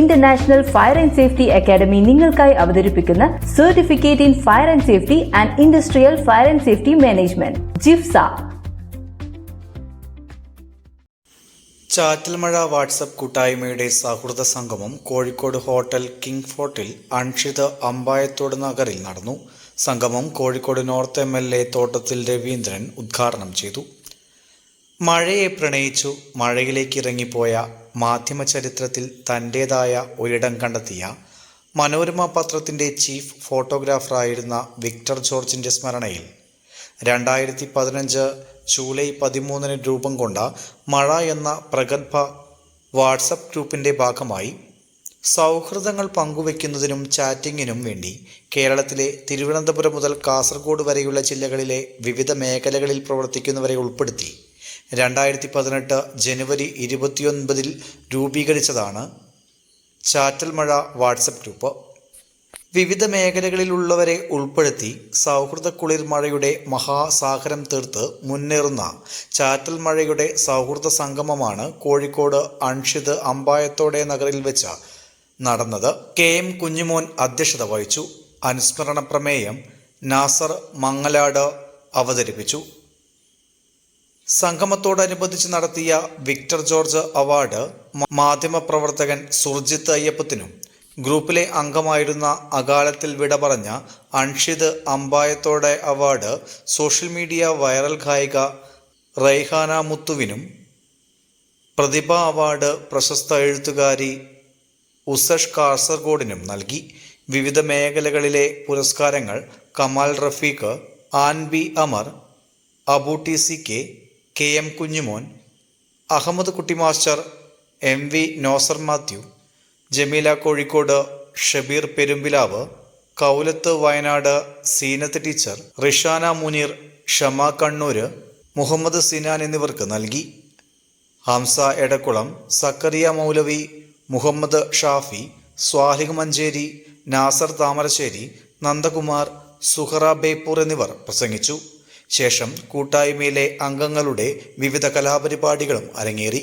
International fire and safety academy നിങ്ങൾക്കായി അവതരിപ്പിക്കുന്ന certificate in fire and safety and industrial fire and safety management ജിഫ്സ. ചാറ്റൽമഴ WhatsApp കൂട്ടായ്മയുടെ സൗഹൃദ സംഗമം കോഴിക്കോട് ഹോട്ടൽ കിങ് ഫോർട്ടിൽ അൺഷിത അമ്പായത്തോട് നഗറിൽ നടന്നു. സംഗമം Kozhikode north M L A Thottathil Raveendran ഉദ്ഘാടനം ചെയ്തു. മഴയെ പ്രണയിച്ചു മഴയിലേക്ക് ഇറങ്ങിപ്പോയ മാധ്യമ ചരിത്രത്തിൽ തന്റേതായ ഒരിടം കണ്ടെത്തിയ മനോരമ പത്രത്തിന്റെ ചീഫ് ഫോട്ടോഗ്രാഫറായിരുന്ന വിക്ടർ ജോർജിന്റെ സ്മരണയിൽ രണ്ടായിരത്തി പതിനഞ്ച് ജൂലൈ പതിമൂന്നിന് രൂപം കൊണ്ട മഴ എന്ന പ്രഗത്ഭ വാട്സപ്പ് ഗ്രൂപ്പിന്റെ ഭാഗമായി സൗഹൃദങ്ങൾ പങ്കുവെക്കുന്നതിനും ചാറ്റിങ്ങിനും വേണ്ടി കേരളത്തിലെ തിരുവനന്തപുരം മുതൽ കാസർഗോഡ് വരെയുള്ള ജില്ലകളിലെ വിവിധ മേഖലകളിൽ പ്രവർത്തിക്കുന്നവരെ ഉൾപ്പെടുത്തി. രണ്ടായിരത്തി പതിനെട്ട് ജനുവരി ഇരുപത്തിയൊൻപതിൽ രൂപീകരിച്ചതാണ് ചാറ്റൽമഴ വാട്സപ്പ് ഗ്രൂപ്പ്. വിവിധ മേഖലകളിലുള്ളവരെ ഉൾപ്പെടുത്തി സൗഹൃദ കുളിർ മഴയുടെ മഹാസാഗരം തീർത്ത് മുന്നേറുന്ന ചാറ്റൽ മഴയുടെ സൗഹൃദ സംഗമമാണ് കോഴിക്കോട് അൺഷിത് അമ്പായത്തോടെ നഗറിൽ വെച്ച് നടന്നത്. കെ എം കുഞ്ഞുമോൻ അധ്യക്ഷത വഹിച്ചു. അനുസ്മരണ പ്രമേയം നാസർ മങ്ങലാട് അവതരിപ്പിച്ചു. സംഗമത്തോടനുബന്ധിച്ച് നടത്തിയ വിക്ടർ ജോർജ് അവാർഡ് മാധ്യമ മാധ്യമപ്രവർത്തകൻ സുർജിത്ത് അയ്യപ്പത്തിനും ഗ്രൂപ്പിലെ അംഗമായിരുന്ന അകാലത്തിൽ വിട പറഞ്ഞ അൺഷിത് അമ്പായത്തോടെ അവാർഡ് സോഷ്യൽ മീഡിയ വൈറൽ ഗായിക റൈഹാന മുത്തുവിനും പ്രതിഭ അവാർഡ് പ്രശസ്ത എഴുത്തുകാരി ഉസഷ് കാസർഗോഡിനും നൽകി. വിവിധ മേഖലകളിലെ പുരസ്കാരങ്ങൾ Kamal Rafeeq an B Amar Abu T C K K M Kunjumon Ahammad Kutty master M V Nosar Mathew Jameela Kozhikode Shabeer Perumpilavu Kaulath Wayanad Seenath teacher Rishana Muneer Shama Kannur Muhammad Sinan എന്നിവർക്ക് നൽകി. ഹംസ എടക്കുളം സക്കറിയ മൗലവി മുഹമ്മദ് ഷാഫി സ്വാലിഹ് മഞ്ചേരി നാസർ താമരശ്ശേരി നന്ദകുമാർ സുഹറ ബേപ്പൂർ എന്നിവർ പ്രസംഗിച്ചു. ശേഷം കൂട്ടായ്മയിലെ അംഗങ്ങളുടെ വിവിധ കലാപരിപാടികളും അരങ്ങേറി.